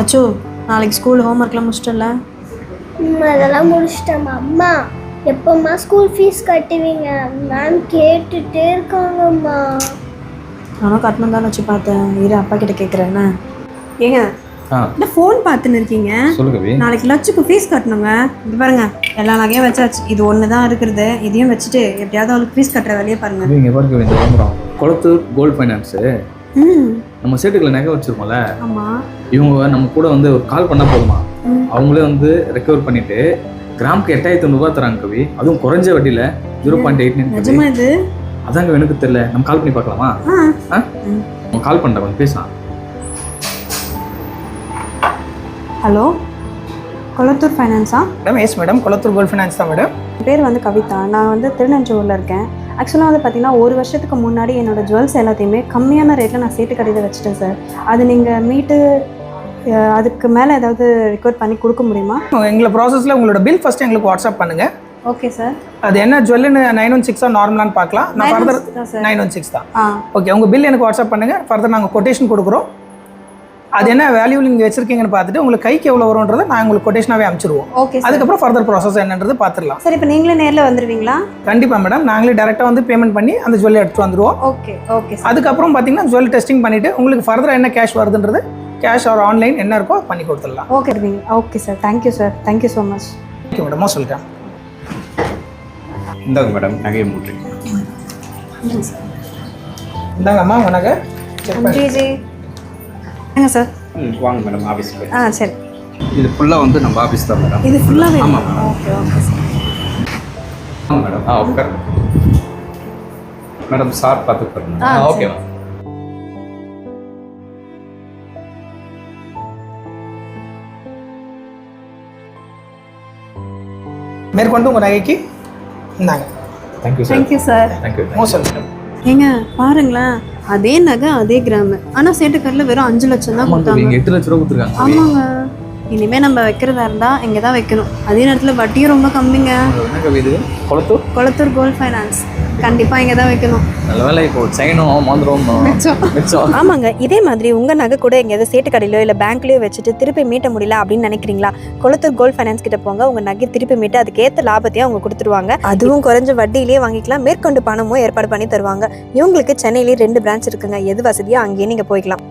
அச்சோ நாளைக்கு ஸ்கூல் ஹோம்ஒர்க்லாம் முடிச்சிட்டல அதெல்லாம் முடிச்சிட்டேம்மா அம்மா எப்போம்மா ஸ்கூல் ஃபீஸ் கட்டுவீங்க? மேம் கேட்டுட்டே இருக்காங்கம்மா. நானும் கட்டணம் தான் வச்சு பார்த்தேன். இரு அப்பா கிட்ட கேட்குறேண்ணே ஏங்க என்ன ஃபோன் பார்த்துன்னு இருக்கீங்க? நாளைக்கு லட்சுக்கு ஃபீஸ் கட்டணுங்க. இது பாருங்க எல்லா நகையும் வச்சாச்சு. இது ஒன்று தான் இருக்கிறது இதையும் வச்சுட்டு எப்படியாவது அவளுக்கு ஃபீஸ் கட்டுற வேலையை பாருங்க. இங்கே பாருங்க இந்த குளத்தூர் கோல்ட் ஃபைனான்ஸு நம்ம சேட்டுக்குள்ள நகை வச்சிருக்கோம்ல இவங்க நம்ம கூட வந்து ஒரு கால் பண்ணால் போதுமா. அவங்களே வந்து ரெக்கவர் பண்ணிட்டு கிராமுக்கு எட்டாயிரத்தி தொண்ணூறுபா தராங்க கவி. அதுவும் குறைஞ்ச வட்டியில் ஜீரோ பாயிண்ட் எயிட் நைன் நிஜமா இது? அதாங்க எனக்கு தெரியல. நம்ம கால் பண்ணி பார்க்கலாமா. நம்ம கால் பண்ணுறேன் கொஞ்சம் பேசலாம். Hello? Kolathur ஃபைனான்ஸா madam yes madam. Kulathur gold finance தான் மேடம். என் பேர் வந்து கவிதா. நான் வந்து திருநெல்வேலியில் இருக்கேன். ஆக்சுவலாக வந்து பார்த்தீங்கன்னா ஒரு வருஷத்துக்கு முன்னாடி என்னோட ஜுவல்ஸ் எல்லாத்தையுமே கம்மியான ரேட்டில் நான் சேட்டு கடையில் வச்சுட்டேன் சார் அது நீங்கள் மீட்டு அதுக்கு மேலே ஏதாவது ரெக்கார்ட் பண்ணி கொடுக்க முடியுமா? எங்களை ப்ராசஸில் உங்களோட பில் ஃபஸ்ட்டு எங்களுக்கு வாட்ஸ்அப் பண்ணுங்கள் ஓகே சார் அது என்ன ஜுவல்லுன்னு நைன் ஒன் சிக்ஸாக நார்மலான்னு பார்க்கலாம். நான் ஃபர்தர் நைன் ஒன் சிக்ஸ் தான். ஆ. ஓகே உங்கள் பில் எனக்கு வாட்ஸ்அப் பண்ணுங்கள் ஃபர்தர் நாங்கள் கொட்டேஷன் கொடுக்குறோம். அது என்ன வேல்யூ நீங்கள் வச்சிருக்கீங்கன்னு பார்த்துட்டு உங்களுக்கு கைக்கு எவ்வளோ வரும்ன்றதை நான் உங்களுக்கு கொட்டேஷனாகவே அனுப்பிச்சிருவோம் ஓகே அதுக்கப்புறம் ஃபர்தர் ப்ராசஸ் என்னன்றது பார்த்துடலாம். சார் இப்போ நீங்களே நேரில் வந்துடுவீங்களா கண்டிப்பாக மேடம் நாங்களே டேரெக்டாக வந்து பேமெண்ட் பண்ணி அந்த ஜுவல்லை எடுத்து வந்துடுவோம் ஓகே ஓகே சார் அதுக்கப்புறம் பார்த்தீங்கன்னா ஜுவல் டெஸ்டிங் பண்ணிவிட்டு உங்களுக்கு ஃபர்தராக என்ன கேஷ் வருதுன்றது கேஷ் ஆர் ஆன்லைன் என்ன இருக்கோ பண்ணி கொடுத்துடலாம். Okay okay sir thank you sir thank you so much okay மேடமா சொல்லிட்டேன். இந்தாங்க மேடம் நகையை மூட்டை. இந்தாங்கம்மா உங்கள் நகை. ஜி. ஏங்க சார்? ம் வாங்க மேடம் ஆஃபீஸ்க்கு ஆ சரி. இது ஃபுல்லாக வந்து நம்ம ஆஃபீஸ் தான் மேடம். இது ஃபுல்லாகவே ஆமாம். Okay okay sir. ஆமாம் மேடம். ஆ உட்கார் மேடம் சார் பார்த்து ஆ, ஓகே மேம். மேற்கொண்டு உங்கள் நகைக்கு இந்தாங்க. Thank you sir thank you sir thank you மோசம். மேடம் ஏங்க பாருங்களேன். அதே நகை அதே கிராமு. ஆனால் சேட்டுக்கரில் வெறும் அஞ்சு லட்சம் தான் கொடுத்தாங்க. எட்டு லட்ச ரூபா கொடுத்துருக்காங்க. ஆமாங்க. இனிமேல் நம்ம வைக்கிறதா இருந்தால் இங்கே தான் வைக்கணும். அதே நேரத்தில் வட்டியும் ரொம்ப கம்மிங்க. குளத்தூர்? Kolathur gold finance. கண்டிப்பாக இங்கே தான் வைக்கணும். நல்ல வேலை இப்போ செயினும் மாந்திரம். மிச்சம். ஆமாங்க இதே மாதிரி உங்கள் நகை கூட எங்கேயாவது சேட்டு கடையிலோ இல்லை பேங்க்லேயோ வச்சுட்டு திருப்பி மீட்ட முடியல அப்படின்னு நினைக்கிறீங்களா? கொளத்தூர் கோல்ட் ஃபைனான்ஸ் கிட்ட போங்க உங்கள் நகை திருப்பி மீட்டு அதுக்கேற்ற லாபத்தையும் அவங்க கொடுத்துருவாங்க. அதுவும் குறைஞ்ச வட்டியிலேயே வாங்கிக்கலாம் மேற்கொண்டு பணமும் ஏற்பாடு பண்ணி தருவாங்க. இவங்களுக்கு சென்னையிலேயே ரெண்டு பிரான்ச் இருக்குங்க. எது வசதியோ அங்கேயே நீங்கள் போய்க்கலாம்.